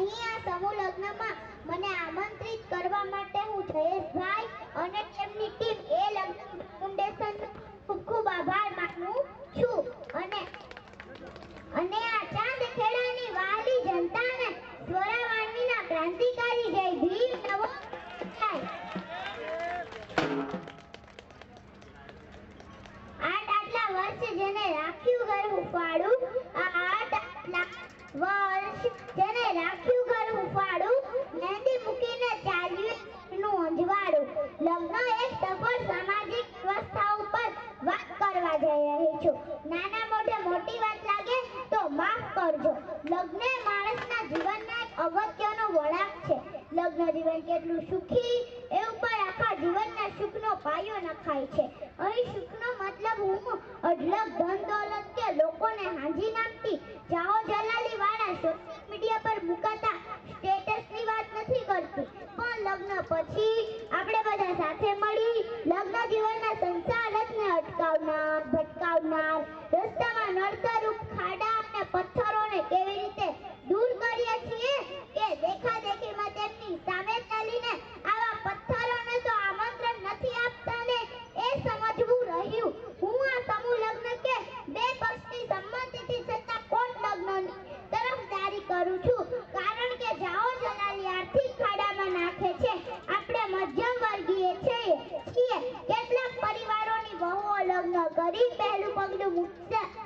અહીં સમૂહ લગ્નમાં મને આમંત્રિત કરવા માટે હું જયેશભાઈ અને તેમની ટીમ એ લગ્ન ફાઉન્ડેશન ખૂબ ખૂબ આભાર માનું છું. અને અને આ ચાંદ ખેડાની વાલી જનતાને સ્વરાવાણીના ક્રાંતિકારી જય ભીમ નવો આઠ આટલા વર્ષ જેને રાખ્યું ઘર ઉપાડું, આ આટલા વર્ષ જેને રાખ્યું ઘર ઉફાડું મહેંદી મૂકીને ચાલ્યું નું અંજવાળું લગ્ન એક સફળ સામાજિક વ્યવસ્થા ઉપર વાત કરવા જઈ રહી છું. નાના મોઢે મોટી વાત લાગે તો માફ કરજો. લગ્ન માણસના જીવનના એક અગત્યનો વળાંક છે. લગ્ન જીવન કેટલું સુખી જીવનના સુખનો પાયો નખાય છે. અહીં સુખનો મતલબ હું અઢળક ધન દોલત કે લોકોને હાંજી નાખતી. જાઓ જલાલી વાળા સોશિયલ મીડિયા પર મુકાતા સ્ટેટસની વાત નથી કરતી. પણ લગ્ન પછી આપણે બધા સાથે મળી લગ્ન જીવનના સંસાર સંચાલકને અટકાવનાર, ભટકાવનાર, રસ્તામાં નડતરરૂપ ખાડા અને પથ્થરોને કેવી રીતે દૂર કરીએ છીએ કે દેખાદેખીમાં તેમની સામે ચાલીને આવા પથ્થરોને તો આમંત્રણ નથી આપતા ને એ સમજવું રહ્યું હું આ સમૂહ લગ્ન કે બે પક્ષની સંમતિથી થતા કોર્ટ લગ્નની તરફદારી કરું છું. કારણ કે જાઓ જલાલી આર્થિક ખાડામાં નાખે છે. આપણે મધ્યમ વર્ગીય છીએ. છીએ. કેટલાક પરિવારોની વહુઓ લગ્ન કરી પહેલું પગલું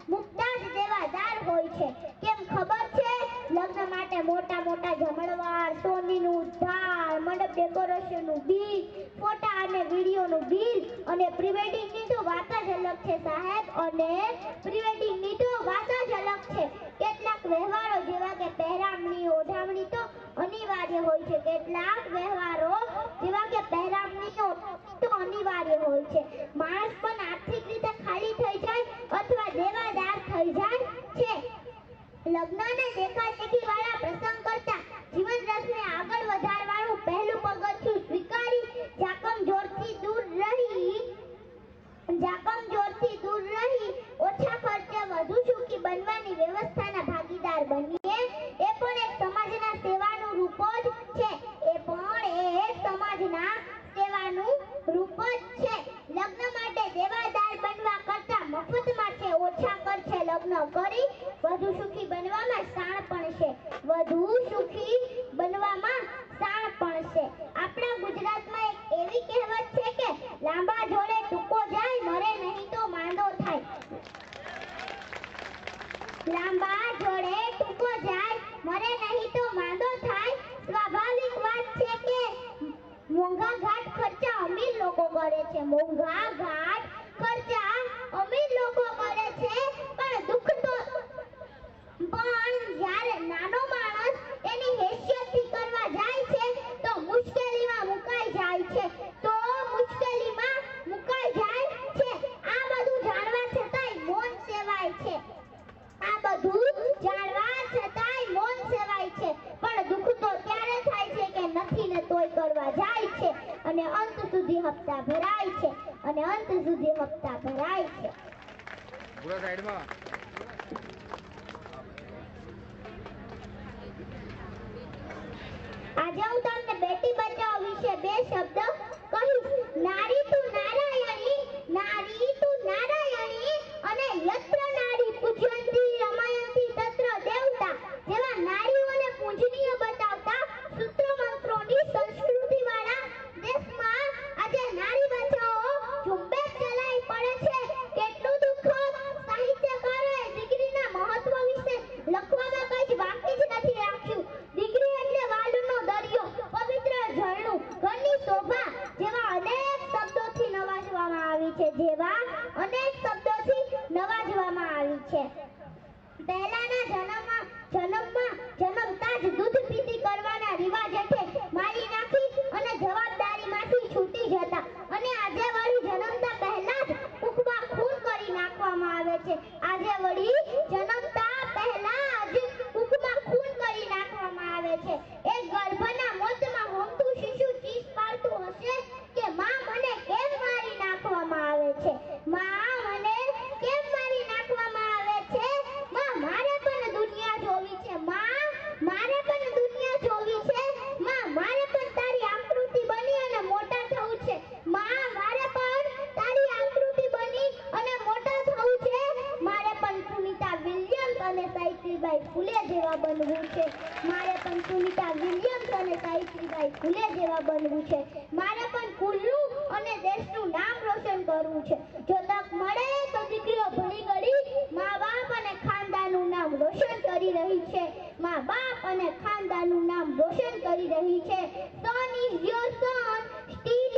મુકતા જ દેવાદાર હોય છે. કેમ ખબર છે? લગ્ન માટે મોટા મોટા જમણવાર, સોનીનું ધાર મંડપ ડેકોરેશનનું બિલ, ફોટા અને વિડીયોનું બિલ અને પ્રીવેડિંગની તો વાત જ અલગ છે સાહેબ. અને તો વાત જ અલગ છે કેટલાક વ્યવહારો જેવા કે પહેરામણી ઓઢામણી તો અનિવાર્ય હોય છે. કેટલાક વ્યવહારો જેવા કે પહેરામણીઓ તો અનિવાર્ય હોય છે. માણસ પણ આર્થિક રીતે ખાલી થઈ જાય અથવા દેવાદાર થઈ જાય છે. લગ્નને દેખાદેખી વાળા પ્રસંગ કરતા જીવન રસને આગળ વધારવાનું પહેલું પગથિયું સ્વીકારી જાકમ જોરથી દૂર રહી જાકમ જોરથી દૂર રહી ઓછા ખર્ચે વધુ સુખી બનવાની વ્યવસ્થાના ભાગીદાર બનીએ એ પણ એક સમાજના સેવાનું રૂપ જ છે એ પણ એક સમાજના સેવાનું રૂપ જ છે લગ્ન માટે દેવાદાર બનવા કરતા મફતમાં છે ઓછા ખર્ચે લગ્ન કરી વધુ સુખી બનવામાં શાણ પણ છે વધુ સુખી બનવામાં શાણ પણ છે આપણા ગુજરાતમાં એક એવી કહેવત છે કે લાંબા જોડે ટૂંકો જાય મરે નહીં તો માંદો થાય લાંબા જોડે ટૂંકો જાય મરે નહીં તો માંદો થાય સ્વાભાવિક વાત છે કે મોંઘા ઘાટ ખર્ચા અમીર લોકો કરે છે મોંઘા ઘાટ ખર્ચા અમીર લોકો કરે છે પણ દુઃખ તો પણ જ્યારે નાનો માણસ એની હેસિયતથી કરવા જાય છે તો મુશ્કેલીમાં મુકાઈ જાય છે તો મુશ્કેલીમાં મુકાઈ જાય છે આ બધું જાણવા છતાંય મૌન સેવાય છે આ બધું જાણવા છતાંય મૌન સેવાય છે પણ દુઃખ તો ત્યારે થાય છે કે નથી ને તોય કરવા જાય છે અને અંત સુધી હપ્તા ભરાય છે અને અંત સુધી હપ્તા ભરાય છે આજે હું તમને બેટી બચાવો વિશે બે શબ્દ કહીશ. નારી તું 小浪漫。સાવિત્રીબાઈ ફૂલે જેવા બનવું છે. મારે પણ સુનિતા વિલિયમ્સ અને સાવિત્રીબાઈ ફૂલે જેવા બનવું છે. મારે પણ ખુલ્લું અને દેશનું નામ રોશન કરવું છે. જો તક મળે તો દીકરીઓ ભણી ગળી મા બાપ અને ખાનદાનનું નામ રોશન કરી રહી છે. મા બાપ અને ખાનદાનનું નામ રોશન કરી રહી છે. Son is your son still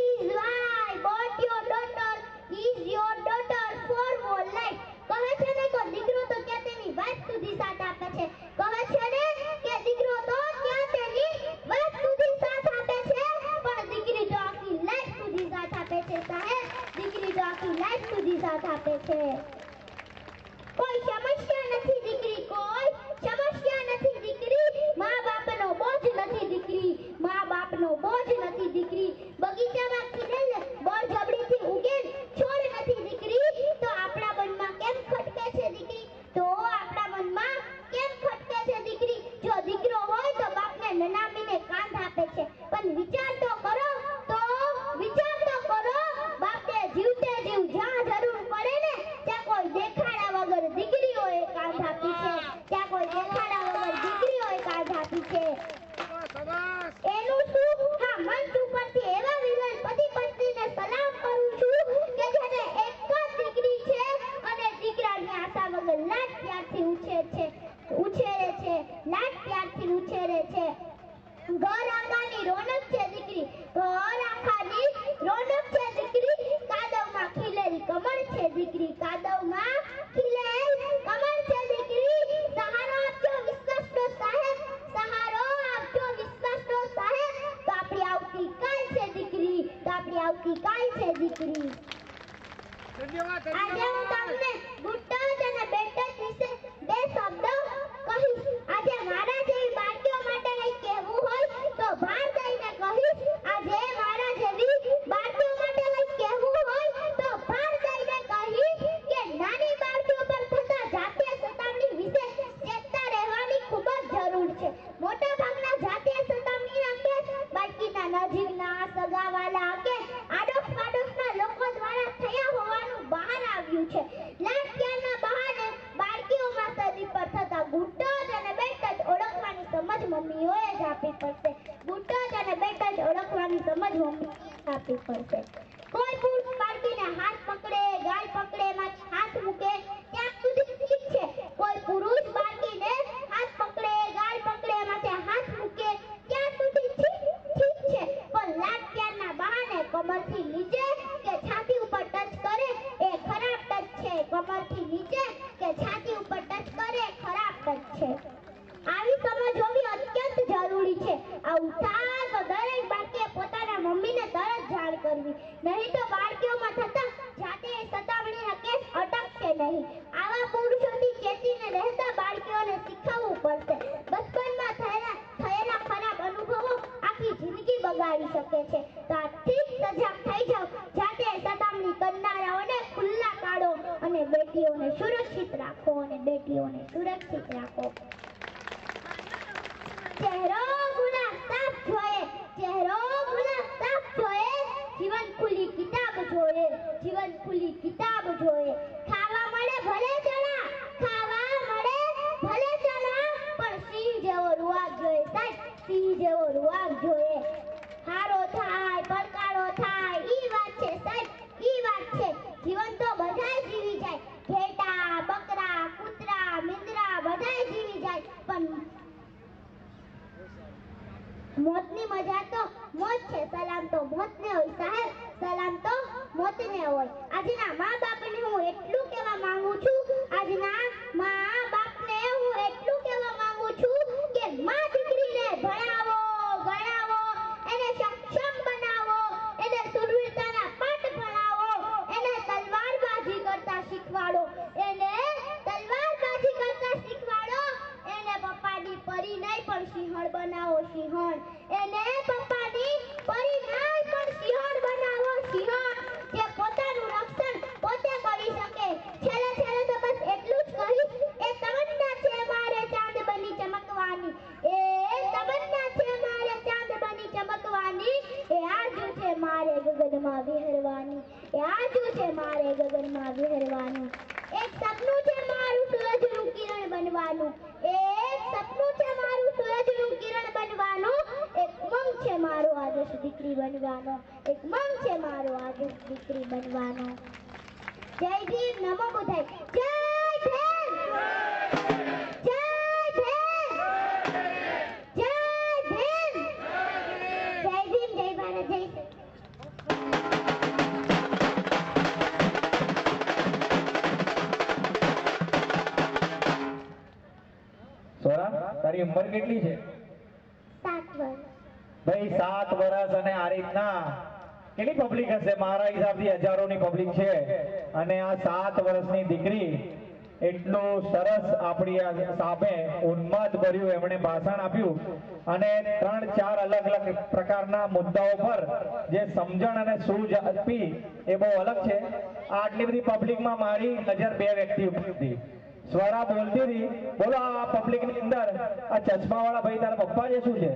હકીકત છે દીકરી આજે હું તમને બુટ્ટો ઘરમાં જ મોકલી પડશે કોઈ પુરુષ બાળકીને હાથ પકડે ગાય પકડે માં હાથ મૂકે, ત્યાં સુધી ઠીક છે. કોઈ પુરુષ શકે છે. તો સજાગ થઈ જાઓ. જાતે સતામણી કરનારાઓને ખુલ્લા કાઢો અને બેટીઓને સુરક્ષિત રાખો અને બેટીઓને સુરક્ષિત રાખો. ચહેરો સલામ તો મોતને હોય સાહેબ. સલામ તો મોતને હોય. આજના મા બાપ મારે ગગનમાં વિહરવાનું. એ આજુ છે મારે ગગનમાં વિહરવાનું? એક સપનું છે મારું સૂરજનું કિરણ બનવાનું. એક સપનું છે મારું સૂરજનું કિરણ બનવાનું. એક મંગ છે મારો આદેશ દીકરી બનવાનો. એક મંગ છે મારો આદર્શ દીકરી બનવાનો. જય ભીમ, નમો બુધાય ભાઈ સાત વર્ષ અને આ રીતના કેટલી પબ્લિક હશે? મારા હિસાબથી હજારોની પબ્લિક છે. અને આ સાત વર્ષની દીકરી એટલું સરસ આપણી સામે ઉન્માદ ભર્યું, એમણે ભાષણ આપ્યું. અને ત્રણ ચાર અલગ અલગ પ્રકારના મુદ્દાઓ પર જે સમજણ અને સૂઝ આપી, એ બહુ અલગ છે. આટલી બધી પબ્લિકમાં મારી નજર બે વ્યક્તિ ઉપર હતી. સ્વરા બોલતી હતી. બોલો, આ પબ્લિકની અંદર આ ચશ્માવાળા ભાઈ, તારા પપ્પા જે શું છે?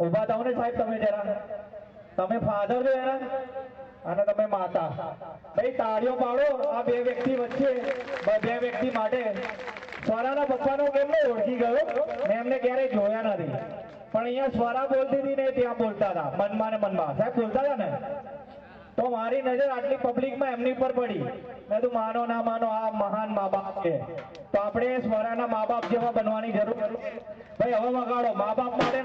ઊભા થાવ ને સાહેબ તમે જરા. તમે ફાધર છો એના? અને તમે માતા. ભાઈ, તાળીઓ પાડો. આ બે વ્યક્તિ વચ્ચે, બે વ્યક્તિ માટે. સ્વરાના પપ્પાનો કેમ ઓળખી ગયો? મેં એમને ક્યારેય જોયા નથી. પણ અહીંયા સ્વરા બોલતી હતી ને ત્યાં બોલતા હતા. મનમાં ને મનમાં. સાહેબ, બોલતા હતા ને? તો મારી નજર આટલી પબ્લિકમાં એમની પર પડી. મેં તું માનો ના માનો, આ મહાન મા બાપ છે. તો આપણે સ્વરાના મા બાપ જેવા બનવાની જરૂર. ભાઈ, હવે વગાડો. મા બાપ માટે